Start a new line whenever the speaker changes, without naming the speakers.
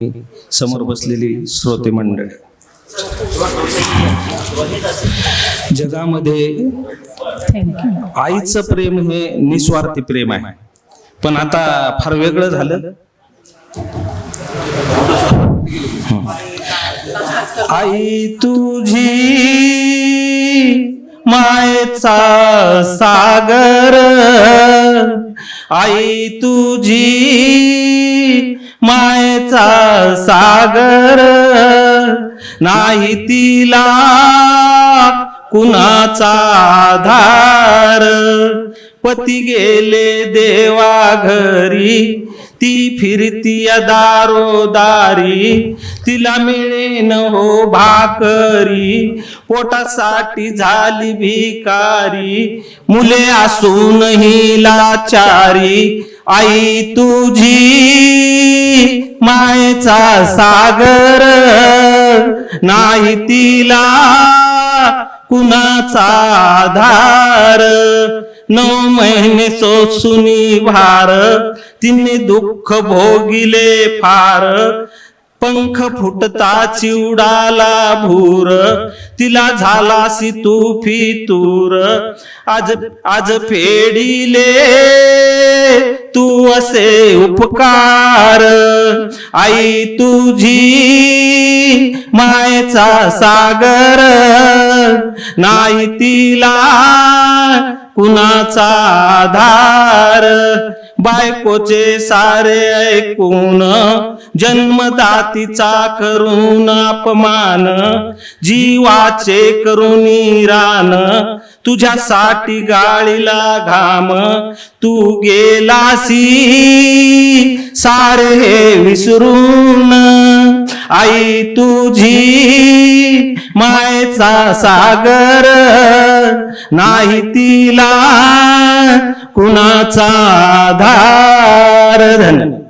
समोर बसलेली श्रोते मंडळ. जगामध्ये आईचं प्रेम हे निस्वार्थी प्रेम आहे. पण आता फार वेगळं झालं. आई तुझी मायेचा सागर. आई तुझी मायेचा सागर नाही तिला कुणाचा आधार. पती गेले देवा घरी ती फिरती दारोदारी. तिला मिळेन हो भाकरी पोटासाठी झाली भिकारी. मुले असूनही लाचारी आई तुझी मायेचा सागर. नाही तिला कुणाचा आधार. नऊ महिने सोसुनी भार तिने दुःख भोगिले फार. पंख फुटता चिवडाला भूर. तिला झालासी तू फितूर. आज आज फेडिले तू असे उपकार. आई तुझी मायेचा सागर. नाही तिला कुणाचा आधार. बायकोचे सारे ऐकून जन्मदातीचा करून अपमान जीवाचे करून रान तुझ्यासाठी गाळीला घाम तू गेलासी सारे हे विसरून आई तुझी मायचा सागर नाही तिला कुणाचा आधार. धन्यवाद.